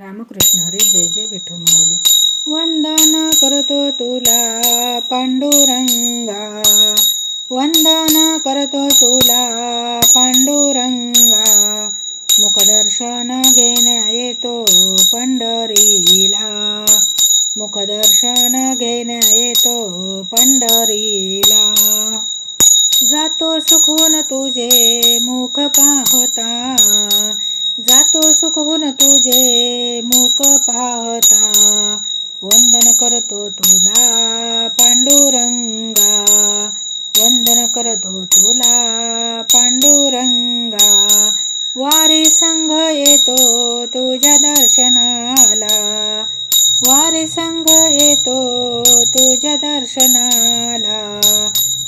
रामकृष्ण हरी जय जय विठू माऊली. वंदना करतो तुला पांडुरंगा. वंदना करतो तुला पांडुरंगा. मुखदर्शन घेण्या येतो पंढरीला. मुखदर्शन घेण्या येतो पंढरीला. जातो सुखून तुझे मुख पाहता. चुकवून तुझे मुख पाहता. वंदन करतो तुला पांडुरंगा. वंदन करतो तुला पांडुरंगा. वारी संघ येतो तुझ्या दर्शनाला. वारी संघ येतो तुझ्या दर्शनाला.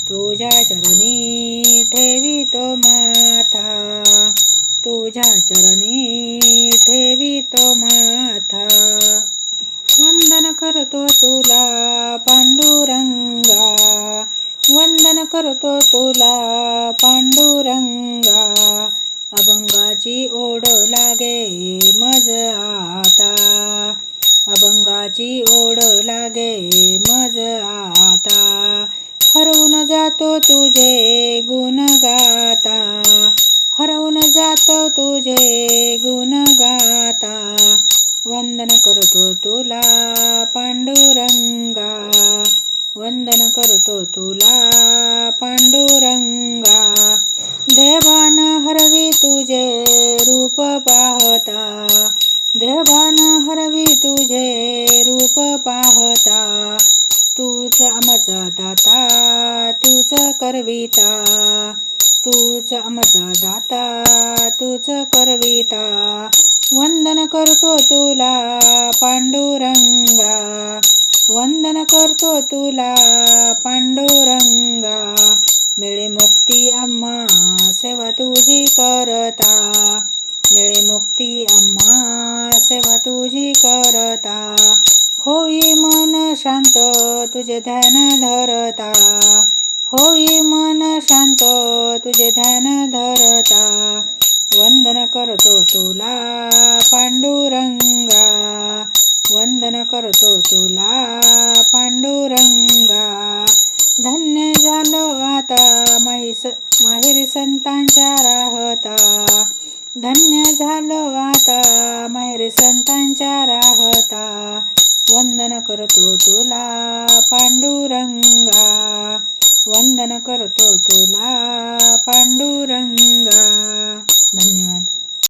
तुझ्या चरणी ठेवी तो माथा तुझ्या चरणी तुला पांडुरंगा. वंदन करतो तुला पांडुरंगा. अभंगाची ओढ लागे मज आता. अभंगाची ओढ लागे मज आता. हरवून जातो तुझे गुण गाता हरवून जातो तुझे गुण गाता वंदन करतो तुला वंदन करतो तुला पांडुरंगा. देवान हरवी तुझे रूप पाहता. देवान हरवी तुझे रूप पाहता. तूच आमचा दाता तूच करविता. तूच आमचा दाता तूच करविता. वंदन करतो तुला पांडुरंगा. करतो तुला पांडुरंगा. मिळे मुक्ती अम्मा सेवा तुझी करता. मिळे मुक्ती अम्मा सेवा तुझी करता. होई मन शांत तुझे ध्यान धरता. होई मन शांत तुझे ध्यान धरता. वंदन करतो तुला वंदन करतो तुला पांडुरंगा. धन्य झालो आता महिस माहेर संतांच्या राहता. धन्य झालो आता माहेर संतांच्या राहता. वंदन करतो तुला पांडुरंगा. वंदन करतो तुला पांडुरंगा. धन्यवाद.